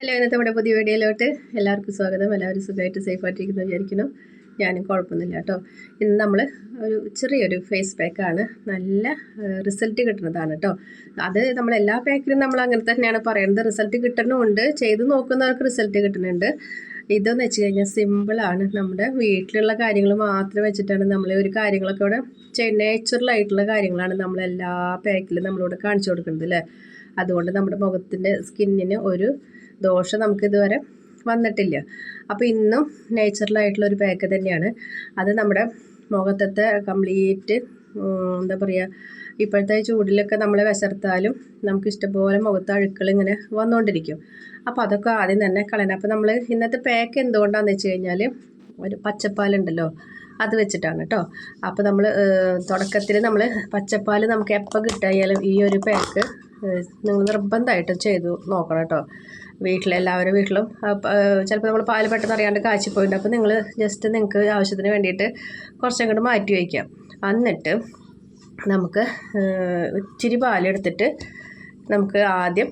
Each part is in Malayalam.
ഹലോ ഇന്നത്തെ നമ്മുടെ പുതിയ വീഡിയോയിലോട്ട് എല്ലാവർക്കും സ്വാഗതം. എല്ലാവരും സുഖമായിട്ട് സേഫായിട്ടിരിക്കുന്നു വിചാരിക്കുന്നു. ഞാനും കുഴപ്പമൊന്നുമില്ല കേട്ടോ. ഇന്ന് നമ്മൾ ഒരു ചെറിയൊരു ഫേസ് പാക്കാണ് നല്ല റിസൾട്ട് കിട്ടുന്നതാണ് കേട്ടോ. അത് നമ്മൾ എല്ലാ പാക്കിലും നമ്മൾ അങ്ങനെ തന്നെയാണ് പറയുന്നത് റിസൾട്ട് കിട്ടണമുണ്ട് ചെയ്ത് നോക്കുന്നവർക്ക് റിസൾട്ട് കിട്ടുന്നുണ്ട്. ഇതെന്ന് വെച്ച് കഴിഞ്ഞാൽ സിമ്പിളാണ് നമ്മുടെ വീട്ടിലുള്ള കാര്യങ്ങൾ മാത്രം വെച്ചിട്ടാണ് നമ്മൾ ഒരു കാര്യങ്ങളൊക്കെ ഇവിടെ നാച്ചുറൽ ആയിട്ടുള്ള കാര്യങ്ങളാണ് നമ്മൾ എല്ലാ പാക്കിലും നമ്മളിവിടെ കാണിച്ചു കൊടുക്കുന്നത് അല്ലേ അതുകൊണ്ട് നമ്മുടെ മുഖത്തിന്റെ സ്കിന്നിന് ഒരു ദോഷം നമുക്ക് ഇതുവരെ വന്നിട്ടില്ല. അപ്പോൾ ഇന്നും നേച്ചുറലായിട്ടുള്ളൊരു പാക്ക് തന്നെയാണ്. അത് നമ്മുടെ മുഖത്തത്തെ കംപ്ലീറ്റ് എന്താ പറയുക ഇപ്പോഴത്തെ ചൂടിലൊക്കെ നമ്മൾ വിശർത്താലും നമുക്ക് ഇഷ്ടംപോലെ മുഖത്ത് അഴുക്കൾ ഇങ്ങനെ വന്നുകൊണ്ടിരിക്കും അപ്പോൾ അതൊക്കെ ആദ്യം തന്നെ കളയണം. അപ്പോൾ നമ്മൾ ഇന്നത്തെ പാക്ക് എന്തുകൊണ്ടാണെന്ന് വെച്ച് കഴിഞ്ഞാൽ ഒരു പച്ചപ്പാലുണ്ടല്ലോ അത് വെച്ചിട്ടാണ് കേട്ടോ അപ്പോൾ നമ്മൾ തുടക്കത്തിൽ നമ്മൾ പച്ചപ്പാൽ നമുക്ക് എപ്പോൾ കിട്ടിയാലും ഈ ഒരു പാക്ക് നിങ്ങൾ നിർബന്ധമായിട്ടും ചെയ്തു നോക്കണം കേട്ടോ വീട്ടിലെല്ലാവരും വീട്ടിലും. ചിലപ്പോൾ നമ്മൾ പാൽ പെട്ടെന്ന് അറിയാണ്ട് കാച്ചിപ്പോയിട്ടുണ്ട് അപ്പോൾ നിങ്ങൾ ജസ്റ്റ് നിങ്ങൾക്ക് ആവശ്യത്തിന് വേണ്ടിയിട്ട് കുറച്ചും കൂടെ മാറ്റി വയ്ക്കാം എന്നിട്ട് നമുക്ക് ഇച്ചിരി പാലെടുത്തിട്ട് നമുക്ക് ആദ്യം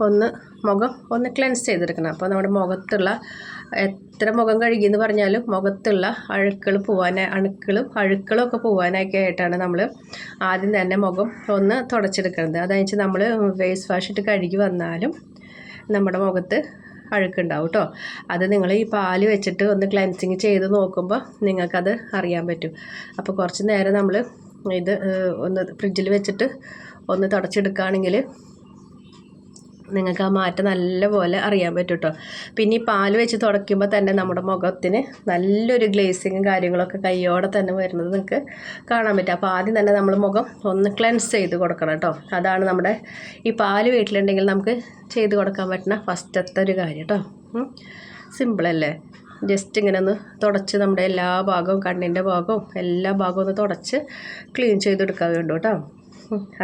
ഒന്ന് മുഖം ഒന്ന് ക്ലെൻസ് ചെയ്തെടുക്കണം. അപ്പോൾ നമ്മുടെ മുഖത്തുള്ള എത്ര മുഖം കഴുകി എന്ന് പറഞ്ഞാലും മുഖത്തുള്ള അഴുക്കൾ പോവാൻ അണുക്കളും അഴുക്കളും ഒക്കെ പോവാനൊക്കെ ആയിട്ടാണ് നമ്മൾ ആദ്യം തന്നെ മുഖം ഒന്ന് തുടച്ചെടുക്കുന്നത് അതായത് നമ്മൾ ഫേസ് വാഷ് ഇട്ട് കഴുകി വന്നാലും നമ്മുടെ മുഖത്ത് അഴുക്കുണ്ടാവും കേട്ടോ അത് നിങ്ങൾ ഈ പാൽ വെച്ചിട്ട് ഒന്ന് ക്ലെൻസിങ് ചെയ്ത് നോക്കുമ്പോൾ നിങ്ങൾക്കത് അറിയാൻ പറ്റും. അപ്പോൾ കുറച്ച് നേരം നമ്മൾ ഇത് ഒന്ന് ഫ്രിഡ്ജിൽ വെച്ചിട്ട് ഒന്ന് തുടച്ചെടുക്കുകയാണെങ്കിൽ നിങ്ങൾക്ക് ആ മാറ്റം നല്ലപോലെ അറിയാൻ പറ്റും കേട്ടോ പിന്നെ ഈ പാൽ വെച്ച് തുടയ്ക്കുമ്പോൾ തന്നെ നമ്മുടെ മുഖത്തിന് നല്ലൊരു ഗ്ലേസിങ്ങും കാര്യങ്ങളൊക്കെ കയ്യോടെ തന്നെ വരുന്നത് നിങ്ങൾക്ക് കാണാൻ പറ്റും. അപ്പോൾ ആദ്യം തന്നെ നമ്മൾ മുഖം ഒന്ന് ക്ലെൻസ് ചെയ്ത് കൊടുക്കണം കേട്ടോ അതാണ് നമ്മുടെ ഈ പാൽ വീട്ടിലുണ്ടെങ്കിൽ നമുക്ക് ചെയ്ത് കൊടുക്കാൻ പറ്റുന്ന ഫസ്റ്റത്തെ ഒരു കാര്യം കേട്ടോ സിമ്പിളല്ലേ ജസ്റ്റ് ഇങ്ങനെ ഒന്ന് തുടച്ച് നമ്മുടെ എല്ലാ ഭാഗവും കണ്ണിന്റെ ഭാഗവും എല്ലാ ഭാഗവും ഒന്ന് തുടച്ച് ക്ലീൻ ചെയ്തെടുക്കാൻ വേണ്ടു കേട്ടോ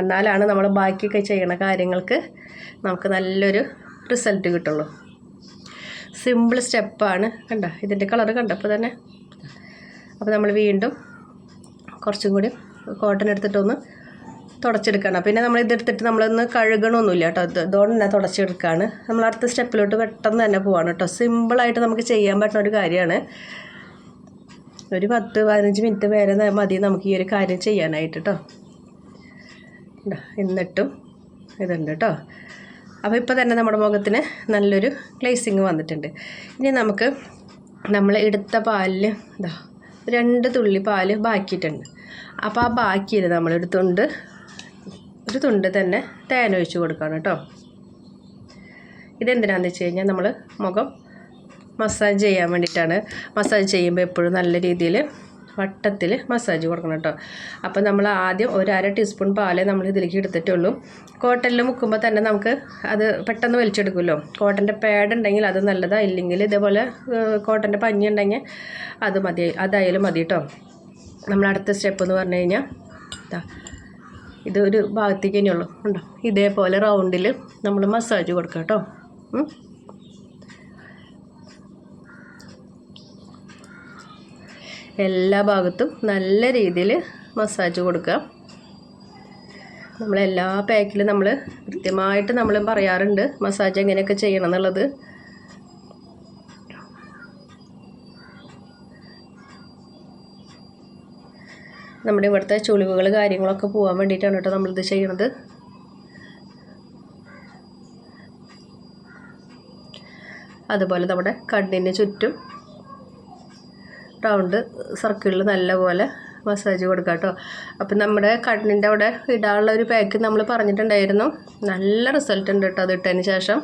എന്നാലാണ് നമ്മൾ ബാക്കിയൊക്കെ ചെയ്യണ കാര്യങ്ങൾക്ക് നമുക്ക് നല്ലൊരു റിസൾട്ട് കിട്ടുള്ളൂ. സിമ്പിൾ സ്റ്റെപ്പാണ് കണ്ട? ഇതിന്റെ കളർ കണ്ടപ്പോൾ തന്നെ. അപ്പോൾ നമ്മൾ വീണ്ടും കുറച്ചും കൂടി കോട്ടൺ എടുത്തിട്ടൊന്ന് തുടച്ചെടുക്കണം. പിന്നെ നമ്മൾ ഇതെടുത്തിട്ട് നമ്മളൊന്ന് കഴുകണമൊന്നുമില്ല കേട്ടോ. ഇതുകൊണ്ട് തന്നെ തുടച്ചെടുക്കുകയാണ് നമ്മൾ അടുത്ത സ്റ്റെപ്പിലോട്ട് പെട്ടെന്ന് തന്നെ പോവാണ് കേട്ടോ. സിമ്പിളായിട്ട് നമുക്ക് ചെയ്യാൻ പറ്റുന്ന ഒരു കാര്യമാണ്. ഒരു പത്ത് പതിനഞ്ച് മിനിറ്റ് വരെ മതി നമുക്ക് ഈ ഒരു കാര്യം ചെയ്യാനായിട്ട് കേട്ടോ. എന്നിട്ടും ഇതുണ്ട് കേട്ടോ. അപ്പോൾ ഇപ്പോൾ തന്നെ നമ്മുടെ മുഖത്തിന് നല്ലൊരു ഗ്ലേസിങ് വന്നിട്ടുണ്ട്. ഇനി നമുക്ക് നമ്മൾ എടുത്ത പാലിൽ ഇതാ രണ്ട് തുള്ളി പാൽ ബാക്കിയിട്ടുണ്ട്. അപ്പോൾ ആ ബാക്കിയിൽ നമ്മൾ തുണ്ട് ഒരു തുണ്ട് തന്നെ തേൻ ഒഴിച്ച് കൊടുക്കണം കേട്ടോ. ഇതെന്തിനാണെന്ന് വെച്ച് കഴിഞ്ഞാൽ നമ്മൾ മുഖം മസാജ് ചെയ്യാൻ വേണ്ടിയിട്ടാണ്. മസാജ് ചെയ്യുമ്പോൾ എപ്പോഴും നല്ല രീതിയിൽ വട്ടത്തിൽ മസാജ് കൊടുക്കണം കേട്ടോ. അപ്പോൾ നമ്മൾ ആദ്യം ഒരു അര ടീസ്പൂൺ പാലേ നമ്മൾ ഇതിലേക്ക് എടുത്തിട്ടുള്ളൂ. കോട്ടണിൽ മുക്കുമ്പോൾ തന്നെ നമുക്ക് അത് പെട്ടെന്ന് വലിച്ചെടുക്കുമല്ലോ. കോട്ടന്റെ പാഡ് ഉണ്ടെങ്കിൽ അത് നല്ലതാണ് ഇല്ലെങ്കിൽ ഇതേപോലെ കോട്ടന്റെ പഞ്ഞി ഉണ്ടെങ്കിൽ അത് മതി. അതായാലും മതി കേട്ടോ. നമ്മൾ അടുത്ത സ്റ്റെപ്പ് എന്ന് പറഞ്ഞു കഴിഞ്ഞാൽ ഇതൊരു ഭാഗത്തേക്ക് തന്നെയുള്ളൂ ഉണ്ടോ ഇതേപോലെ റൗണ്ടിൽ നമ്മൾ മസാജ് കൊടുക്കാം കേട്ടോ. എല്ലാ ഭാഗത്തും നല്ല രീതിയിൽ മസാജ് കൊടുക്കുക. നമ്മളെല്ലാ പാക്കിലും നമ്മൾ കൃത്യമായിട്ട് നമ്മൾ പറയാറുണ്ട് മസാജ് എങ്ങനെയൊക്കെ ചെയ്യണം എന്നുള്ളത്. നമ്മുടെ ഇവിടുത്തെ ചുളിവുകൾ കാര്യങ്ങളൊക്കെ പോകാൻ വേണ്ടിയിട്ടാണ് കേട്ടോ നമ്മളിത് ചെയ്യണത്. അതുപോലെ നമ്മുടെ കണ്ണിന് ചുറ്റും റൗണ്ട് സർക്കിളിൽ നല്ലപോലെ മസാജ് കൊടുക്കുക കേട്ടോ അപ്പം നമ്മുടെ കണ്ണിന്റെ അവിടെ ഇടാനുള്ള ഒരു പാക്ക് നമ്മൾ പറഞ്ഞിട്ടുണ്ടായിരുന്നു. നല്ല റിസൾട്ട് ഉണ്ട് കേട്ടോ അത് ഇട്ടതിന് ശേഷം.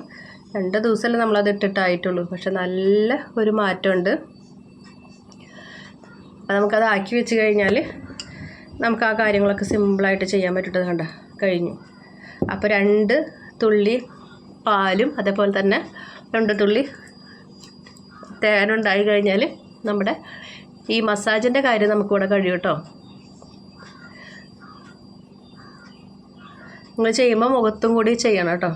രണ്ട് ദിവസമല്ലേ നമ്മളത് ഇട്ടിട്ടായിട്ടുള്ളൂ. പക്ഷെ നല്ല ഒരു മാറ്റമുണ്ട്. അപ്പം നമുക്കത് ആക്കി വെച്ച് കഴിഞ്ഞാൽ നമുക്ക് ആ കാര്യങ്ങളൊക്കെ സിമ്പിളായിട്ട് ചെയ്യാൻ പറ്റുന്നത് കണ്ട? കഴിഞ്ഞു. അപ്പോൾ രണ്ട് തുള്ളി പാലും അതേപോലെ തന്നെ രണ്ട് തുള്ളി തേനുണ്ടായി കഴിഞ്ഞാൽ നമ്മുടെ ഈ മസാജിന്റെ കാര്യം നമുക്കിവിടെ കഴിയും കേട്ടോ. നിങ്ങൾ ചെയ്യുമ്പോൾ മുഖത്തും കൂടി ചെയ്യണം കേട്ടോ.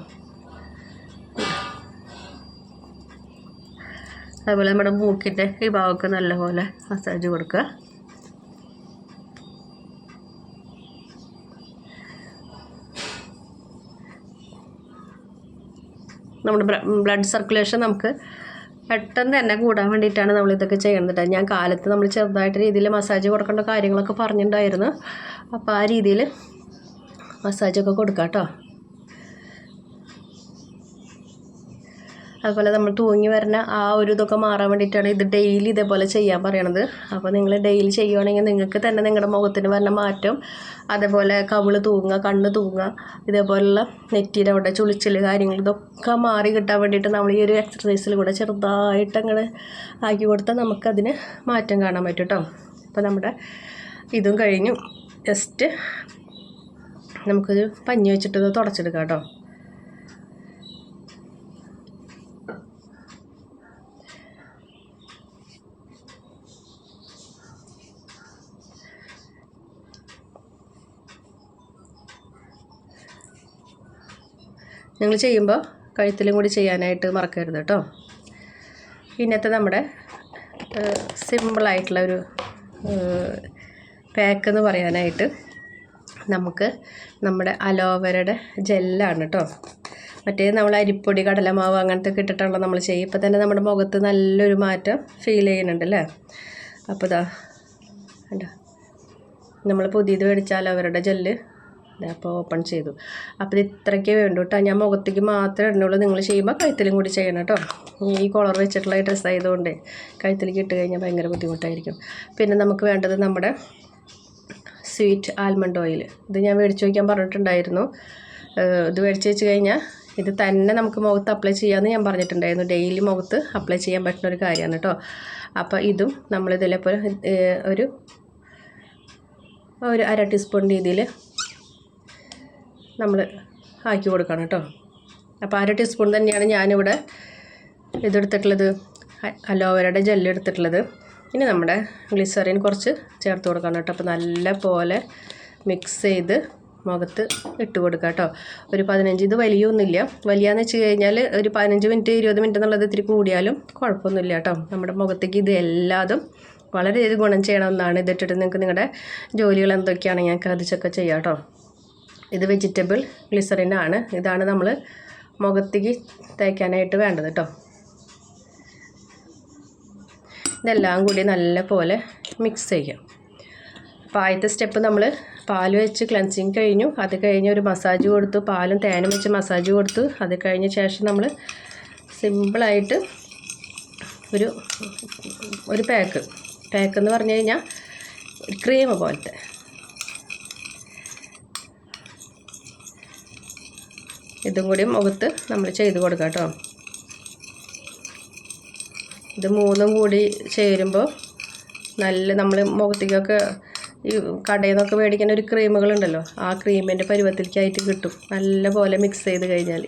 അതുപോലെ നമ്മുടെ മൂക്കിന്റെ ഈ ഭാഗമൊക്കെ നല്ലപോലെ മസാജ് കൊടുക്കുക. നമ്മുടെ ബ്ലഡ് സർക്കുലേഷൻ നമുക്ക് പെട്ടെന്ന് തന്നെ കൂടാൻ വേണ്ടിയിട്ടാണ് നമ്മൾ ഇതൊക്കെ ചെയ്യുന്നത് ഞാൻ കാലത്ത് നമ്മൾ ചെറുതായിട്ട് രീതിയിൽ മസാജ് കൊടുക്കേണ്ട കാര്യങ്ങളൊക്കെ പറഞ്ഞിട്ടുണ്ടായിരുന്നു അപ്പോൾ ആ രീതിയിൽ മസാജൊക്കെ കൊടുക്കാം കേട്ടോ അതുപോലെ നമ്മൾ തൂങ്ങി വരുന്ന ആ ഒരു ഇതൊക്കെ മാറാൻ വേണ്ടിയിട്ടാണ് ഇത് ഡെയിലി ഇതേപോലെ ചെയ്യാൻ പറയണത്. അപ്പോൾ നിങ്ങൾ ഡെയിലി ചെയ്യുവാണെങ്കിൽ നിങ്ങൾക്ക് തന്നെ നിങ്ങളുടെ മുഖത്തിന് വരുന്ന മാറ്റം അതേപോലെ കവിൾ തൂങ്ങുക കണ്ണ് തൂങ്ങുക ഇതേപോലുള്ള നെറ്റിയുടെ അവിടെ ചുളിച്ചിൽ കാര്യങ്ങൾ ഇതൊക്കെ മാറി കിട്ടാൻ വേണ്ടിയിട്ട് നമ്മൾ ഈ ഒരു എക്സസൈസിൽ കൂടെ ചെറുതായിട്ട് അങ്ങനെ ആക്കി കൊടുത്താൽ നമുക്കതിന് മാറ്റം കാണാൻ പറ്റും കേട്ടോ. അപ്പോൾ നമ്മുടെ ഇതും കഴിഞ്ഞു. ജസ്റ്റ് നമുക്കൊരു പഞ്ഞി വെച്ചിട്ട് തുടച്ചെടുക്കാം കേട്ടോ. നിങ്ങൾ ചെയ്യുമ്പോൾ കഴുത്തിലും കൂടി ചെയ്യാനായിട്ട് മറക്കരുത് കേട്ടോ. ഇന്നത്തെ നമ്മുടെ സിമ്പിളായിട്ടുള്ള ഒരു പാക്ക് എന്ന് പറയാനായിട്ട് നമുക്ക് നമ്മുടെ അലോവേരയുടെ ജെല്ലാണ് കേട്ടോ. മറ്റേ നമ്മൾ അരിപ്പൊടി കടലമാവ് അങ്ങനത്തെ കിട്ടിട്ടുള്ള നമ്മൾ ചെയ്യും ഇപ്പം തന്നെ നമ്മുടെ മുഖത്ത് നല്ലൊരു മാറ്റം ഫീൽ ചെയ്യുന്നുണ്ട് അല്ലേ? അപ്പോൾ ഇതാ കണ്ടോ? നമ്മൾ പുതിയത് മേടിച്ച അലോവേരയുടെ ജെല്ല് അപ്പോൾ ഓപ്പൺ ചെയ്തു. അപ്പോൾ ഇത് ഇത്രയ്ക്കേ വേണ്ടു കേട്ടോ. ഞാൻ മുഖത്തേക്ക് മാത്രമേ ഇടുന്നുള്ളൂ. നിങ്ങൾ ചെയ്യുമ്പോൾ കഴുത്തിലും കൂടി ചെയ്യണം കേട്ടോ. ഈ കോളർ വെച്ചിട്ടുള്ള ഡ്രസ്സ് ആയതുകൊണ്ട് കഴുത്തിലേക്ക് ഇട്ട് കഴിഞ്ഞാൽ ഭയങ്കര ബുദ്ധിമുട്ടായിരിക്കും. പിന്നെ നമുക്ക് വേണ്ടത് നമ്മുടെ സ്വീറ്റ് ആൽമണ്ട് ഓയിൽ ഇത് ഞാൻ മേടിച്ച് വയ്ക്കാൻ പറഞ്ഞിട്ടുണ്ടായിരുന്നു. ഇത് മേടിച്ച് വെച്ച് കഴിഞ്ഞാൽ ഇത് തന്നെ നമുക്ക് മുഖത്ത് അപ്ലൈ ചെയ്യാമെന്ന് ഞാൻ പറഞ്ഞിട്ടുണ്ടായിരുന്നു. ഡെയിലി മുഖത്ത് അപ്ലൈ ചെയ്യാൻ പറ്റുന്ന ഒരു കാര്യമാണ് കേട്ടോ. അപ്പോൾ ഇതും നമ്മളിതിലേപോലെ ഒരു ഒരു അര ടീസ്പൂൺ രീതിയിൽ നമ്മൾ ആക്കി കൊടുക്കണം കേട്ടോ. അപ്പോൾ അര ടീസ്പൂൺ തന്നെയാണ് ഞാനിവിടെ ഇതെടുത്തിട്ടുള്ളത്. അലോവേരയുടെ ജെല്ല് എടുത്തിട്ടുള്ളത്. ഇനി നമ്മുടെ ഗ്ലിസറിൻ കുറച്ച് ചേർത്ത് കൊടുക്കണം കേട്ടോ. അപ്പോൾ നല്ല പോലെ മിക്സ് ചെയ്ത് മുഖത്ത് ഇട്ട് കൊടുക്കുക കേട്ടോ. ഒരു പതിനഞ്ച് ഇത് വലിയൊന്നുമില്ല. വലിയാന്ന് വെച്ച് കഴിഞ്ഞാൽ ഒരു പതിനഞ്ച് മിനിറ്റ് ഇരുപത് മിനിറ്റ് എന്നുള്ളത് ഇത്തിരി കൂടിയാലും കുഴപ്പമൊന്നുമില്ല കേട്ടോ. നമ്മുടെ മുഖത്തേക്ക് ഇത് എല്ലാതും വളരെയധികം ഗുണം ചെയ്യണമെന്നാണ് ഇതിട്ടിട്ട് നിങ്ങൾക്ക് നിങ്ങളുടെ ജോലികൾ എന്തൊക്കെയാണ് ഞങ്ങൾക്ക് അതിച്ചൊക്കെ ചെയ്യാം കേട്ടോ. ഇത് വെജിറ്റബിൾ ഗ്ലിസറിനാണ് ഇതാണ് നമ്മൾ മുഖത്തേക്ക് തേക്കാനായിട്ട് വേണ്ടത് കേട്ടോ ഇതെല്ലാം കൂടി നല്ല പോലെ മിക്സ് ചെയ്യാം അപ്പോൾ ആദ്യത്തെ സ്റ്റെപ്പ് നമ്മൾ പാൽ വെച്ച് ക്ലൻസിങ് കഴിഞ്ഞു. അത് കഴിഞ്ഞ് ഒരു മസാജ് കൊടുത്തു. പാലും തേനും വെച്ച് മസാജ് കൊടുത്തു. അത് കഴിഞ്ഞ ശേഷം നമ്മൾ സിമ്പിളായിട്ട് ഒരു ഒരു പാക്ക് പാക്ക് എന്ന് പറഞ്ഞു കഴിഞ്ഞാൽ ക്രീം പോലത്തെ. ഇതും കൂടി മുഖത്ത് നമ്മൾ ചെയ്ത് കൊടുക്കാം കേട്ടോ. ഇത് മൂന്നും കൂടി ചേരുമ്പോൾ നല്ല നമ്മൾ മുഖത്തേക്കൊക്കെ ഈ കടയിൽ നിന്നൊക്കെ മേടിക്കുന്ന ഒരു ക്രീമുകളുണ്ടല്ലോ ആ ക്രീമിന്റെ പരുവത്തിലേക്കായിട്ട് കിട്ടും. നല്ല പോലെ മിക്സ് ചെയ്ത് കഴിഞ്ഞാൽ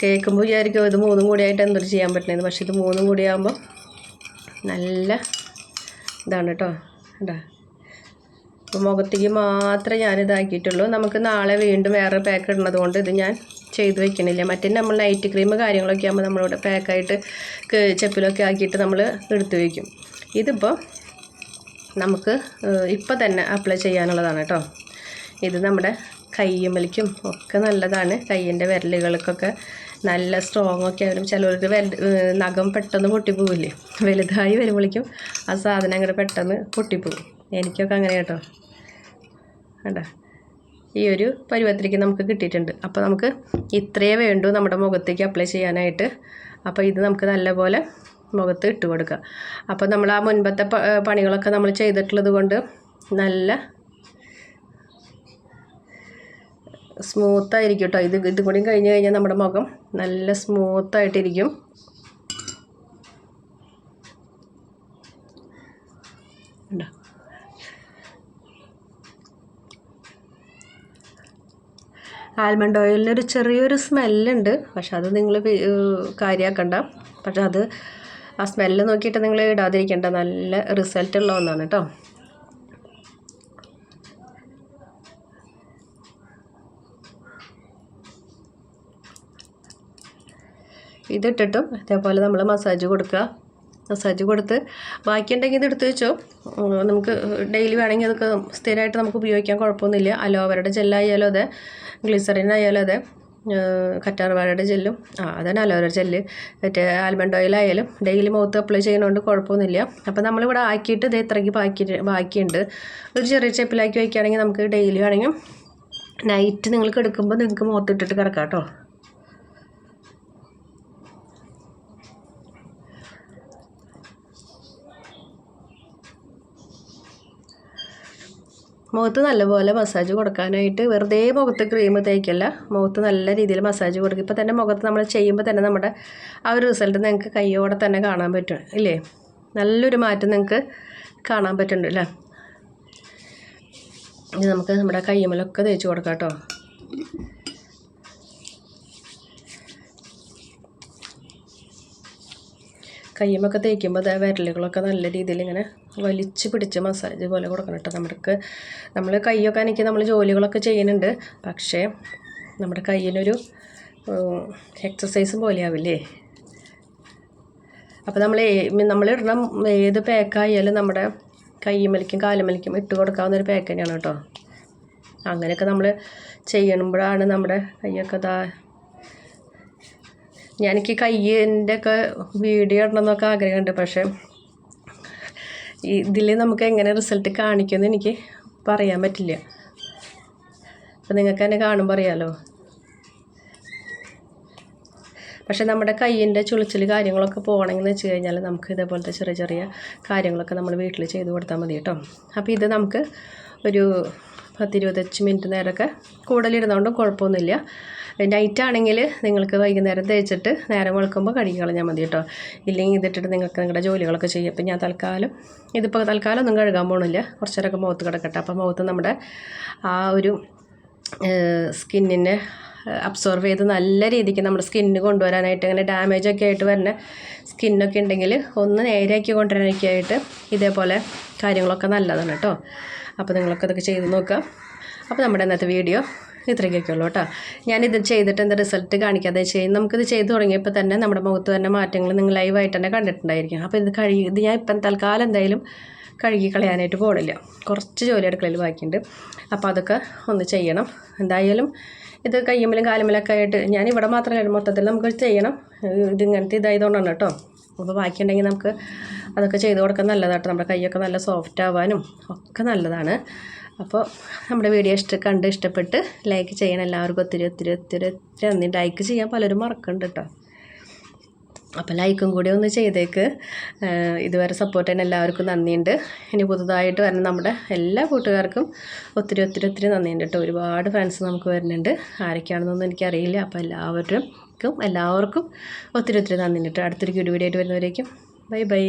കേൾക്കുമ്പോൾ വിചാരിക്കും ഇത് മൂന്നും കൂടി ആയിട്ട് എന്തൊരു ചെയ്യാൻ പറ്റണേന്ന് പക്ഷേ ഇത് മൂന്നും കൂടിയാകുമ്പോൾ നല്ല ഇതാണ് കേട്ടോ. കേട്ടോ മുഖത്തേക്ക് മാത്രമേ ഞാൻ ഇതാക്കിയിട്ടുള്ളൂ നമുക്ക് നാളെ വീണ്ടും വേറെ പാക്ക് ഇടുന്നത് കൊണ്ട് ഇത് ഞാൻ ചെയ്ത് വെക്കണില്ല. മറ്റേ നമ്മൾ നൈറ്റ് ക്രീം കാര്യങ്ങളൊക്കെ ആകുമ്പോൾ നമ്മളിവിടെ പാക്കായിട്ട് ചെപ്പിലൊക്കെ ആക്കിയിട്ട് നമ്മൾ എടുത്ത് വയ്ക്കും ഇതിപ്പോൾ നമുക്ക് ഇപ്പം തന്നെ അപ്ലൈ ചെയ്യാനുള്ളതാണ് കേട്ടോ. ഇത് നമ്മുടെ കയ്യുമ്മലിക്കും ഒക്കെ നല്ലതാണ്. കയ്യിന്റെ വിരലുകൾക്കൊക്കെ നല്ല സ്ട്രോങ് ഒക്കെ ആയാലും ചിലവർക്ക് വെൽ നഖം പെട്ടെന്ന് പൊട്ടിപ്പോവില്ലേ? വലുതായി വരുമ്പോഴേക്കും ആ സാധനം അങ്ങോട്ട് പെട്ടെന്ന് പൊട്ടിപ്പോവും. എനിക്കൊക്കെ അങ്ങനെ കേട്ടോ. കണ്ടോ? ഈ ഒരു പരുവത്തിലേക്ക് നമുക്ക് കിട്ടിയിട്ടുണ്ട്. അപ്പോൾ നമുക്ക് ഇത്രയേ വേണ്ടൂ നമ്മുടെ മുഖത്തേക്ക് അപ്ലൈ ചെയ്യാനായിട്ട്. അപ്പോൾ ഇത് നമുക്ക് നല്ലപോലെ മുഖത്ത് ഇട്ട് കൊടുക്കുക അപ്പോൾ നമ്മൾ ആ മുൻപത്തെ പണികളൊക്കെ നമ്മൾ ചെയ്തിട്ടുള്ളത് കൊണ്ട് നല്ല സ്മൂത്തായിരിക്കും കേട്ടോ ഇത് ഇതും കൂടി കഴിഞ്ഞ് കഴിഞ്ഞാൽ നമ്മുടെ മുഖം നല്ല സ്മൂത്തായിട്ടിരിക്കും ആൽമണ്ട് ഓയിലിന് ഒരു ചെറിയൊരു സ്മെല്ലുണ്ട്. പക്ഷെ അത് നിങ്ങൾ കാര്യമാക്കണ്ട പക്ഷെ അത് ആ സ്മെല്ല് നോക്കിയിട്ട് നിങ്ങൾ ഇടാതിരിക്കേണ്ട. നല്ല റിസൾട്ട് ഉള്ള ഒന്നാണ് കേട്ടോ ഇതിട്ടിട്ടും അതേപോലെ നമ്മൾ മസാജ് കൊടുക്കുക. മസാജ് കൊടുത്ത്. ബാക്കിയുണ്ടെങ്കിൽ ഇത് എടുത്തു വെച്ചോ. നമുക്ക് ഡെയിലി വേണമെങ്കിൽ അതൊക്കെ സ്ഥിരമായിട്ട് നമുക്ക് ഉപയോഗിക്കാൻ കുഴപ്പമൊന്നുമില്ല. അലോവരയുടെ ജെല്ലായാലും അതെ. ഗ്ലിസറിൻ ആയാലും അതെ. കറ്റാർവാഴയുടെ ജെല്ലും ആ അതാണ് അലോവര ജെല്ല് മറ്റേ ആൽമണ്ട് ഓയിലായാലും ഡെയിലി മുഖത്ത് അപ്ലൈ ചെയ്യുന്നതുകൊണ്ട് കുഴപ്പമൊന്നുമില്ല. അപ്പോൾ നമ്മളിവിടെ ആക്കിയിട്ട് ഇത് ഇത്രയ്ക്ക് ബാക്കി ബാക്കിയുണ്ട്. ഒരു ചെറിയ ചെപ്പിലാക്കി വയ്ക്കുകയാണെങ്കിൽ നമുക്ക് ഡെയിലി വേണമെങ്കിൽ നൈറ്റ് നിങ്ങൾക്ക് എടുക്കുമ്പോൾ നിങ്ങൾക്ക് മുഖത്തിട്ടിട്ട് കിടക്കാം കേട്ടോ. മുഖത്ത് നല്ലപോലെ മസാജ് കൊടുക്കാനായിട്ട് വെറുതെ മുഖത്ത് ക്രീം തേക്കല്ല. മുഖത്ത് നല്ല രീതിയിൽ മസാജ് കൊടുക്കും. ഇപ്പോൾ തന്നെ മുഖത്ത് നമ്മൾ ചെയ്യുമ്പോൾ തന്നെ നമ്മുടെ ആ ഒരു റിസൾട്ട് നിങ്ങൾക്ക് കയ്യോടെ തന്നെ കാണാൻ പറ്റും ഇല്ലേ? നല്ലൊരു മാറ്റം നിങ്ങൾക്ക് കാണാൻ പറ്റുന്നുണ്ട് അല്ലേ ഇനി നമുക്ക് നമ്മുടെ കയ്യുമ്മലൊക്കെ തേച്ച് കൊടുക്കാം കേട്ടോ. കയ്യുമൊക്കെ തേക്കുമ്പോൾ വിരലുകളൊക്കെ നല്ല രീതിയിൽ ഇങ്ങനെ വലിച്ച് പിടിച്ച് മസാജ് പോലെ കൊടുക്കണം കേട്ടോ നമുക്ക് നമ്മൾ കൈയൊക്കെ അനക്കി നമ്മൾ ജോലികളൊക്കെ ചെയ്യുന്നുണ്ട്. പക്ഷേ നമ്മുടെ കയ്യിനൊരു എക്സസൈസും പോലെയാവില്ലേ അപ്പോൾ നമ്മൾ ഇടണം ഏത് പാക്കായാലും നമ്മുടെ കയ്യുമലിക്കും കാലുമലിക്കും ഇട്ട് കൊടുക്കാവുന്ന ഒരു പാക്ക് തന്നെയാണ് കേട്ടോ. അങ്ങനെയൊക്കെ നമ്മൾ ചെയ്യുമ്പോഴാണ് നമ്മുടെ കൈയൊക്കെ ഇതാ ഞാനെനിക്ക് കയ്യിന്റെ ഒക്കെ വീഡിയോ ഇടണമെന്നൊക്കെ ആഗ്രഹമുണ്ട്. പക്ഷേ ഇതിൽ നമുക്ക് എങ്ങനെ റിസൾട്ട് കാണിക്കുമെന്ന് എനിക്ക് പറയാൻ പറ്റില്ല. അപ്പം നിങ്ങൾക്ക് തന്നെ കാണുമ്പോൾ അറിയാമല്ലോ പക്ഷേ നമ്മുടെ കയ്യിന്റെ ചുളിച്ചിൽ കാര്യങ്ങളൊക്കെ പോകണമെന്ന് വെച്ച് കഴിഞ്ഞാൽ നമുക്ക് ഇതേപോലത്തെ ചെറിയ ചെറിയ കാര്യങ്ങളൊക്കെ നമ്മൾ വീട്ടിൽ ചെയ്ത് കൊടുത്താൽ മതി കേട്ടോ. അപ്പോൾ ഇത് നമുക്ക് ഒരു പത്തിരുപത്തഞ്ച് മിനിറ്റ് നേരമൊക്കെ കൂടുതലിരുന്നതുകൊണ്ട് കുഴപ്പമൊന്നുമില്ല. നൈറ്റ് ആണെങ്കിൽ നിങ്ങൾക്ക് വൈകുന്നേരം തേച്ചിട്ട് നേരം വെളുക്കുമ്പോൾ കഴുകി കളഞ്ഞാൽ മതി കേട്ടോ. ഇല്ലെങ്കിൽ ഇതിട്ടിട്ട് നിങ്ങൾക്ക് നിങ്ങളുടെ ജോലികളൊക്കെ ചെയ്യും. അപ്പം ഞാൻ തൽക്കാലം ഇതിപ്പോൾ തൽക്കാലം ഒന്നും കഴുകാൻ പോകണില്ല കുറച്ചേരൊക്കെ മുഖത്ത് കിടക്കട്ടെ. അപ്പോൾ മുഖത്ത് നമ്മുടെ ആ ഒരു സ്കിന്നിനെ അബ്സോർവ് ചെയ്ത് നല്ല രീതിക്ക് നമ്മുടെ സ്കിന്നിന് കൊണ്ടുവരാനായിട്ട് അങ്ങനെ ഡാമേജ് ഒക്കെ ആയിട്ട് വരുന്ന സ്കിന്നൊക്കെ ഉണ്ടെങ്കിൽ ഒന്ന് നേരെയാക്കി കൊണ്ടുവരാനൊക്കെ ആയിട്ട് ഇതേപോലെ കാര്യങ്ങളൊക്കെ നല്ലതാണ് കേട്ടോ. അപ്പോൾ നിങ്ങളൊക്കെ ഇതൊക്കെ ചെയ്ത് നോക്കാം അപ്പോൾ നമ്മുടെ ഇന്നത്തെ വീഡിയോ ഇത്രയൊക്കെ ഉള്ളൂ കേട്ടോ. ഞാനിത് ചെയ്തിട്ട് എന്താ റിസൾട്ട് കാണിക്കാതെ ചെയ്യും നമുക്കിത് ചെയ്തു തുടങ്ങിയപ്പോൾ തന്നെ നമ്മുടെ മുഖത്ത് തന്നെ മാറ്റങ്ങൾ നിങ്ങൾ ലൈവായിട്ട് തന്നെ കണ്ടിട്ടുണ്ടായിരിക്കും. അപ്പോൾ ഇത് കഴുകി ഇത് ഞാൻ ഇപ്പം തൽക്കാലം എന്തായാലും കഴുകി കളയാനായിട്ട് പോകണില്ല കുറച്ച് ജോലി അടുക്കളയിൽ ബാക്കിയുണ്ട്. അപ്പോൾ അതൊക്കെ ഒന്ന് ചെയ്യണം. എന്തായാലും ഇത് കയ്യുമ്മലും കാലുമ്മലൊക്കെ ആയിട്ട് ഞാൻ ഇവിടെ മാത്രമല്ല മൊത്തത്തിൽ നമുക്ക് ചെയ്യണം. ഇതിങ്ങനത്തെ ഇതായതുകൊണ്ടാണ് കേട്ടോ. അപ്പോൾ ബാക്കിയുണ്ടെങ്കിൽ നമുക്ക് അതൊക്കെ ചെയ്ത് കൊടുക്കാൻ നല്ലതാട്ടോ. നമ്മുടെ കൈയൊക്കെ നല്ല സോഫ്റ്റ് ആവാനും ഒക്കെ നല്ലതാണ്. അപ്പോൾ നമ്മുടെ വീഡിയോ ഇഷ്ട കണ്ട് ഇഷ്ടപ്പെട്ട് ലൈക്ക് ചെയ്യണം. എല്ലാവർക്കും ഒത്തിരി ഒത്തിരി ഒത്തിരി ഒത്തിരി നന്ദി. ലൈക്ക് ചെയ്യാൻ പലരും മറക്കുന്നുണ്ട് കേട്ടോ അപ്പോൾ ലൈക്കും കൂടി ഒന്ന് ചെയ്തേക്ക്. ഇതുവരെ സപ്പോർട്ട് ചെയ്യാൻ എല്ലാവർക്കും നന്ദിയുണ്ട്. ഇനി പുതുതായിട്ട് വരുന്ന നമ്മുടെ എല്ലാ കൂട്ടുകാർക്കും ഒത്തിരി ഒത്തിരി ഒത്തിരി നന്ദിയുണ്ട് കേട്ടോ ഒരുപാട് ഫ്രണ്ട്സ് നമുക്ക് വരുന്നുണ്ട്. ആരൊക്കെയാണെന്നൊന്നും എനിക്കറിയില്ല. അപ്പോൾ എല്ലാവരും എല്ലാവർക്കും ഒത്തിരി ഒത്തിരി നന്ദിയുണ്ട് കേട്ടോ അടുത്തൊരു വീഡിയോ ആയിട്ട് വരുന്നവരേക്കും. Bye bye.